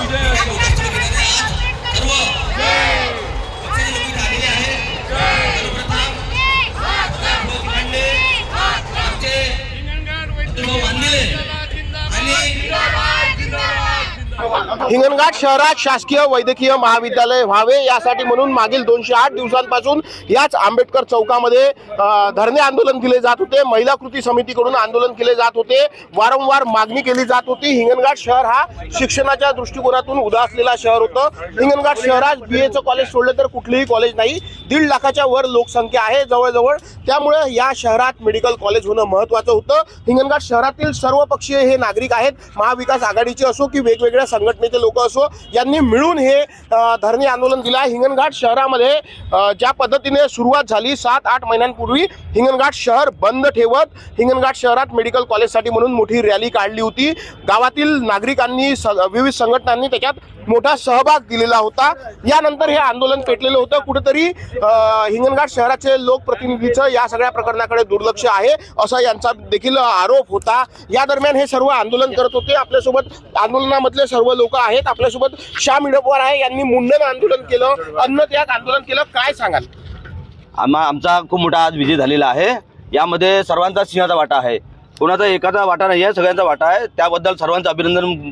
이제 들어와. हिंगणघाट शहरात शासकीय वैद्यकीय महाविद्यालय व्हावे यासाठी म्हणून मागील दोनशे आठ दिवसांपासून याच आंबेडकर चौकामध्ये धरणे आंदोलन केले जात होते. महिला कृती समितीकडून आंदोलन केले जात होते. वारंवार मागणी केली जात होती. हिंगणघाट शहर हा शिक्षणाच्या दृष्टिकोनातून उदासलेला शहर होतं. हिंगणघाट शहरात बी एचं कॉलेज सोडलं तर कुठलेही कॉलेज नाही. दीड लाखाच्या वर लोकसंख्या आहे जवळजवळ. त्यामुळे या शहरात मेडिकल कॉलेज होणं महत्वाचं होतं. हिंगणघाट शहरातील सर्व पक्षीय हे नागरिक आहेत. महाविकास आघाडीचे असो की वेगवेगळ्या संघटना संघटनेचे लोक असो यांनी मिळून हे धरणे आंदोलन दिलं आहे हिंगणघाट शहरामध्ये ज्या पद्धतीने सुरुवात झाली सात आठ महिन्यांपूर्वी हिंगणघाट शहर बंद ठेवत हिंगणघाट शहरात मेडिकल कॉलेजसाठी म्हणून मोठी रॅली काढली होती. गावातील नागरिकांनी स- विविध संघटनांनी त्याच्यात मोठा सहभाग दिलेला होता. यानंतर हे आंदोलन पेटलेलं होतं. कुठेतरी हिंगणघाट शहराचे लोकप्रतिनिधीचं या सगळ्या प्रकरणाकडे दुर्लक्ष आहे असा यांचा देखील आरोप होता. या दरम्यान हे सर्व आंदोलन करत होते. आपल्यासोबत आंदोलनामधले सर्व लोक आहेत. आपल्यासोबत श्याम इडपवार आहे यांनी मुंडन आंदोलन केलं. अन्न त्याग आंदोलन केलं. काय सांगाल? आम्हा आमचा खूप मोठा आज विजय झालेला आहे. यामध्ये सर्वांचा सिंहाचा वाटा आहे. कोणाचा एकाचा वाटा नाही आहे सगळ्यांचा वाटा आहे. त्याबद्दल सर्वांचं अभिनंदन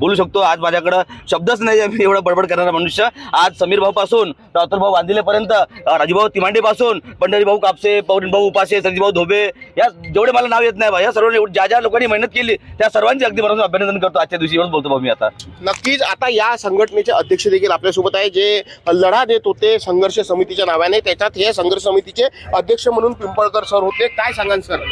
बोलू शकतो. आज माझ्याकडं शब्दच नाही मी एवढं बडबड करणारा मनुष्य. आज समीर भाऊ पासून रातुरभाऊ भाऊ वांदिलेपर्यंत राजूभाऊ तिमांडे पासून पंढरी भाऊ कापसे पौरीन भाऊ उपासे सजीभाऊ धोबे या जेवढे मला नाव येत नाही बा या सर्व ज्या ज्या लोकांनी मेहनत केली त्या सर्वांची अगदी मनातून अभिनंदन करतो. आजच्या दिवशी एवढं बोलतो भाऊ मी आता. नक्कीच आता या संघटनेचे अध्यक्ष देखील आपल्यासोबत आहे जे लढा देत होते संघर्ष समितीच्या नावाने. त्याच्यात हे संघर्ष समितीचे अध्यक्ष म्हणून पिंपळकर सर होते. काय सांगाल सर?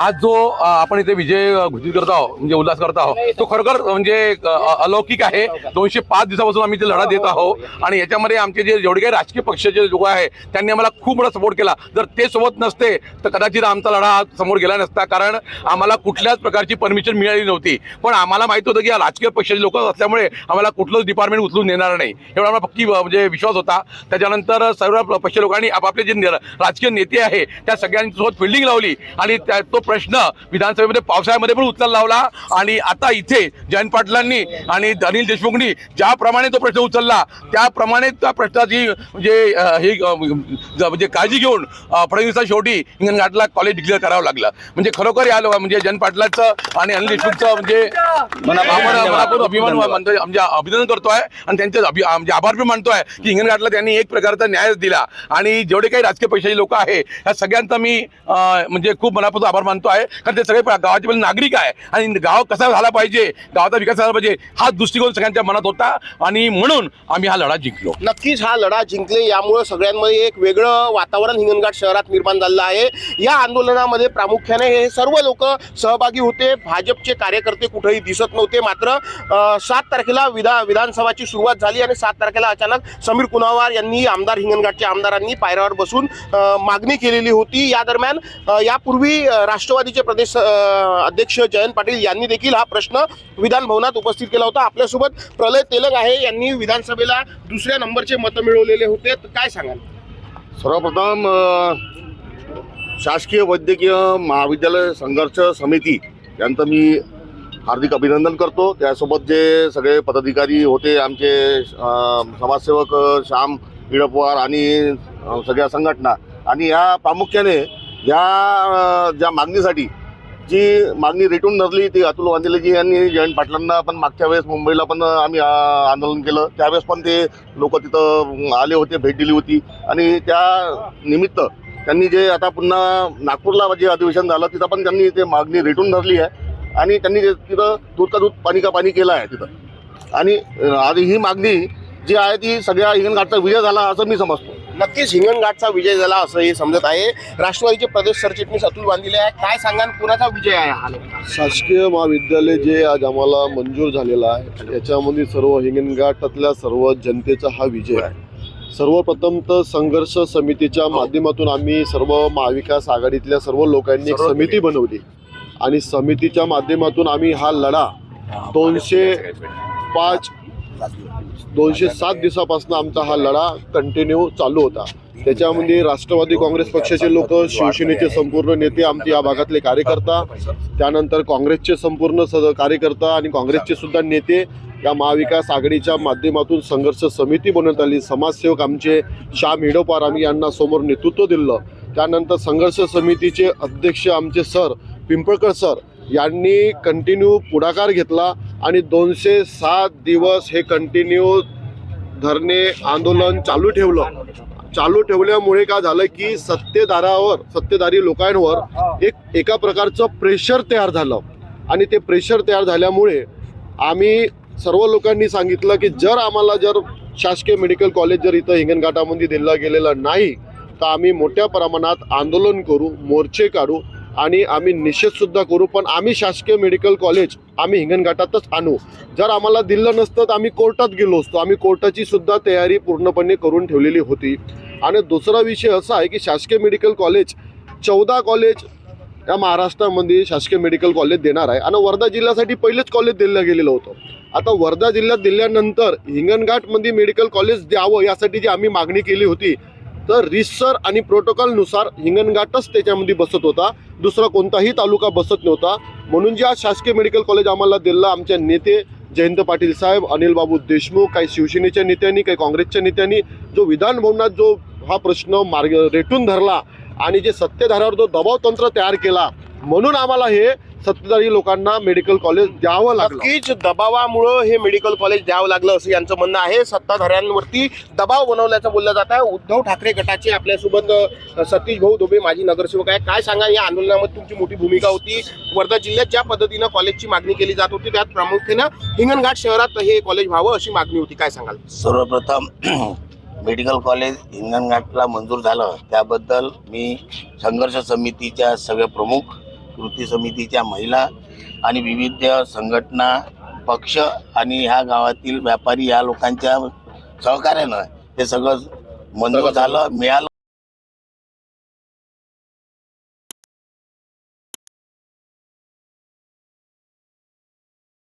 आज जो आपण इथे विजय घोषित करत आहोत म्हणजे उल्हास करत आहोत तो खरोखर म्हणजे अलौकिक आहे. दोनशे पाच दिवसापासून आम्ही ते लढा देत आहोत. आणि याच्यामध्ये आमचे जे जेवढे काही राजकीय पक्षाचे लोक आहे त्यांनी आम्हाला खूप मोठा सपोर्ट केला. जर ते सोबत नसते तर कदाचित आमचा लढा समोर गेला नसता. कारण आम्हाला कुठल्याच प्रकारची परमिशन मिळाली नव्हती. पण आम्हाला माहीत होतं की राजकीय पक्षाचे लोक असल्यामुळे आम्हाला कुठलंच डिपार्टमेंट उचलून नेणार नाही. एवढा आम्हाला पक्की म्हणजे विश्वास होता. त्याच्यानंतर सर्व पक्ष लोकांनी आपापले जे राजकीय नेते आहे त्या सगळ्यांसोबत फिल्डिंग लावली. आणि त्या तो प्रश्न विधानसभेमध्ये पावसाळ्यामध्ये पण उचलला लावला. आणि आता इथे जयंत पाटलांनी आणि अनिल देशमुखनी ज्याप्रमाणे तो प्रश्न उचलला त्याप्रमाणे त्या प्रश्नाची म्हणजे हे म्हणजे काळजी घेऊन अ, फडणवीसा शेवटी हिंगणघाटला कॉलेज डिक्लेअर करावं लागलं. म्हणजे खरोखर या लोक म्हणजे जयंत पाटलाचं आणि अनिल देशमुखचं म्हणजे आपण मनापासून अभिमान मानतो म्हणजे अभिनंदन करतोय आणि त्यांचे म्हणजे आभार पण मानतोय की हिंगणघाटला त्यांनी एक प्रकारचा न्याय दिला. आणि जेवढे काही राजकीय पक्षाचे लोक आहे या सगळ्यांचा मी म्हणजे खूप मनापासून आभार मानतो आहे. कारण ते सगळे गावाचे पहिले नागरिक आहे. आणि गाव कसा झाला पाहिजे गावाचा विकास झाला पाहिजे हा दृष्टिकोन सगळ्यांच्या मनात होता. आणि म्हणून आम्ही हा लढा जिंकलो. नक्कीच हा लढा जिंकले. यामुळे सगळ्यांमध्ये एक वेगळं वातावरण हिंगणघाट शहरात निर्माण झालं आहे. या आंदोलनामध्ये प्रामुख्याने हे सर्व लोक सहभागी होते. भाजपचे कार्यकर्ते कुठेही दिसत नव्हते. मात्र सात तारखेला विधा विधानसभाची सुरुवात झाली आणि सात तारखेला अचानक समीर कुनावार यांनी आमदार हिंगणघाटच्या आमदारांनी पायऱ्यावर बसून मागणी केलेली होती. या दरम्यान यापूर्वी राष्ट्र राष्ट्रवादीचे प्रदेश अध्यक्ष जयंत पाटील यांनी देखील हा प्रश्न विधान भवनात उपस्थित केला होता. आपल्यासोबत प्रलय तेलंग आहे. यांनी विधानसभेला दुसऱ्या नंबरचे मतं मिळवलेले होते. तर काय सांगाल? सर्वप्रथम शासकीय वैद्यकीय महाविद्यालय संघर्ष समिती यांचं मी हार्दिक अभिनंदन करतो. त्यासोबत जे सगळे पदाधिकारी होते आमचे समाजसेवक श्याम इडपवार आणि सगळ्या संघटना. आणि या प्रामुख्याने या ज्या मागणीसाठी जी मागणी रेटून धरली ती अतुल वांदेलेजी यांनी जयंत पाटलांना पण मागच्या वेळेस मुंबईला पण आम्ही आंदोलन केलं. त्यावेळेस पण ते लोक तिथं आले होते भेट दिली होती. आणि त्या निमित्त त्यांनी जे आता पुन्हा नागपूरला जे अधिवेशन झालं तिथं पण त्यांनी ते मागणी रेटून धरली आहे. आणि त्यांनी जे तिथं दूध का दूध पाणी का पाणी केलं आहे तिथं. आणि आज आणि ही मागणी जी आहे ती सगळ्या हिंगणघाटचा विजय झाला असं मी समजतो. नक्कीच हिंगणघाटचा विजय झाला असं हे समजत आहे राष्ट्रवादीचे प्रदेश सरचिटणीस अतुल वांदिले आहे काय सांगाल कुणाचा विजय आहे हा शासकीय महाविद्यालय जे आज आम्हाला मंजूर झालेलं आहे याच्यामध्ये सर्व हिंगणघाटातल्या सर्व जनतेचा हा विजय आहे सर्वप्रथम तर संघर्ष समितीच्या माध्यमातून आम्ही सर्व महाविकास आघाडीतल्या सर्व लोकांनी एक समिती बनवली आणि समितीच्या माध्यमातून आम्ही हा लढा दोनशे पाच दोनशे सात दिवसापासून आमचा हा लढा कंटिन्यू चालू होता. त्याच्यामध्ये राष्ट्रवादी काँग्रेस पक्षाचे लोक शिवसेनेचे संपूर्ण नेते आमचे या भागातले कार्यकर्ता त्यानंतर काँग्रेसचे संपूर्ण सद कार्यकर्ता आणि काँग्रेसचे सुद्धा नेते या महाविकास आघाडीच्या माध्यमातून संघर्ष समिती बनवण्यात आली. समाजसेवक आमचे श्याम हिडोपार आम्ही यांना समोर नेतृत्व दिलं. त्यानंतर संघर्ष समितीचे अध्यक्ष आमचे सर पिंपळकर सर यांनी कंटिन्यू पुढाकार घेतला. आणि दोनशे सात दिवस हे कंटिन्यू धरणे आंदोलन चालू ठेवलं. चालू ठेवल्यामुळे काय झालं की सत्तेदारावर सत्तेधारी लोकांवर एक एका प्रकारचं प्रेशर तयार झालं. आणि ते प्रेशर तयार झाल्यामुळे आम्ही सर्व लोकांनी सांगितलं की जर आम्हाला जर शासकीय मेडिकल कॉलेज जर इथं हिंगणघाटामध्ये दिलं गेलेलं नाही तर आम्ही मोठ्या प्रमाणात आंदोलन करू मोर्चे काढू आणि आम्ही निषेध सुद्धा करू पण आम्ही शासकीय मेडिकल कॉलेज आम्ही हिंगणघाटातच आणू. जर आम्हाला दिलं नसतं तर आम्ही कोर्टात गेलो असतो. आम्ही कोर्टाची सुद्धा तयारी पूर्णपणे करून ठेवलेली होती. आणि दुसरा विषय असा आहे की शासकीय मेडिकल कॉलेज चौदा कॉलेज या महाराष्ट्रामध्ये शासकीय मेडिकल कॉलेज देणार आहे. आणि वर्धा जिल्ह्यासाठी पहिलेच कॉलेज दिलं गेलेलं होतं. आता वर्धा जिल्ह्यात दिल्यानंतर हिंगणघाटमध्ये मेडिकल कॉलेज द्यावं यासाठी जी आम्ही मागणी केली होती तर रिसर आणि प्रोटोकॉलनुसार हिंगणघाटच त्याच्यामध्ये बसत होता. दुसरा कोणताही तालुका बसत नव्हता. म्हणून जे आज शासकीय मेडिकल कॉलेज आम्हाला दिलं आमच्या नेते जयंत पाटील साहेब अनिल बाबू देशमुख काही शिवसेनेच्या नेत्यांनी काही काँग्रेसच्या नेत्यांनी जो विधानभवनात जो हा प्रश्न मार्ग रेटून धरला आणि जे सत्तेधाऱ्यावर जो दबाव तंत्र तयार केला म्हणून आम्हाला हे सत्तेधारी लोकांना मेडिकल कॉलेज द्यावं लागलं. नक्कीच दबावामुळं हे मेडिकल कॉलेज द्यावं लागलं असं यांचं म्हणणं आहे. सत्ताधाऱ्यांवरती दबाव बनवल्याचं बोललं जात आहे. उद्धव ठाकरे गटाचे आपल्यासोबत सतीश भाऊ दोबे माजी नगरसेवक आहे काय सांगा या आंदोलनामध्ये तुमची मोठी भूमिका होती. वर्धा जिल्ह्यात ज्या पद्धतीनं कॉलेजची मागणी केली जात होती त्यात प्रामुख्यानं हिंगणघाट शहरात हे कॉलेज व्हावं अशी मागणी होती. काय सांगाल? सर्वप्रथम मेडिकल कॉलेज हिंगणघाटला मंजूर झालं. त्याबद्दल मी संघर्ष समितीच्या सगळ्या प्रमुख कृती समितीच्या महिला आणि विविध संघटना पक्ष आणि ह्या गावातील व्यापारी या लोकांच्या सहकार्यानं हे सगळं मंजूर झालं मिळालं.